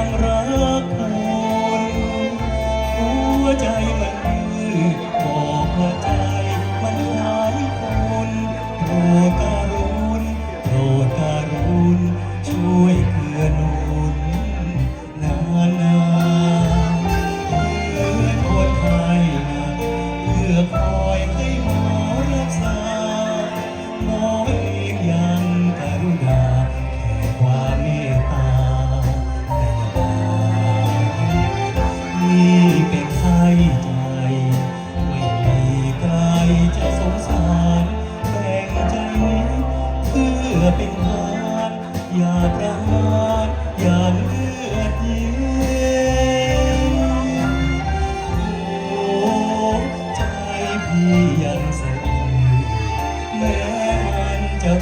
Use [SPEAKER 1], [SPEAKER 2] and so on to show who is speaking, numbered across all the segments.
[SPEAKER 1] ยังรักเธอ ป็นทานอย่าประหารอย่าเลือดเย็นโอ้ใจพี่ยังสั่แม้มันจะ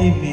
[SPEAKER 1] Maybe.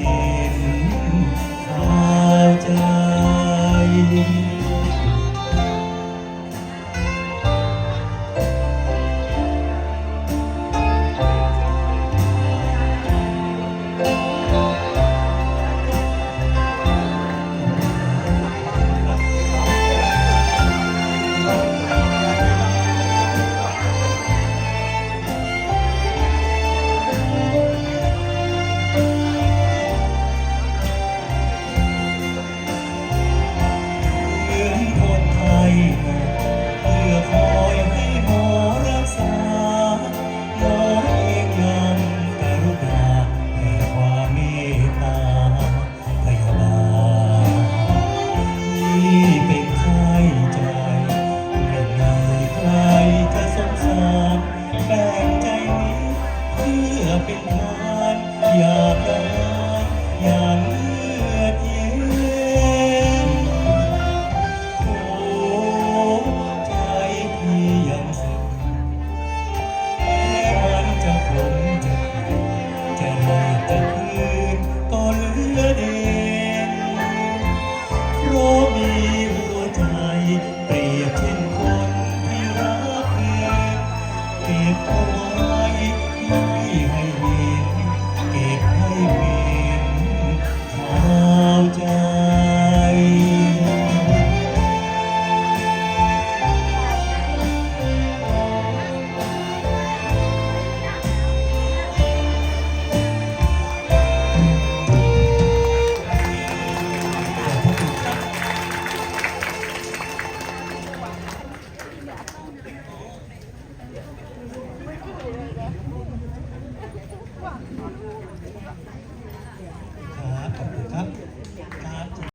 [SPEAKER 1] Amen.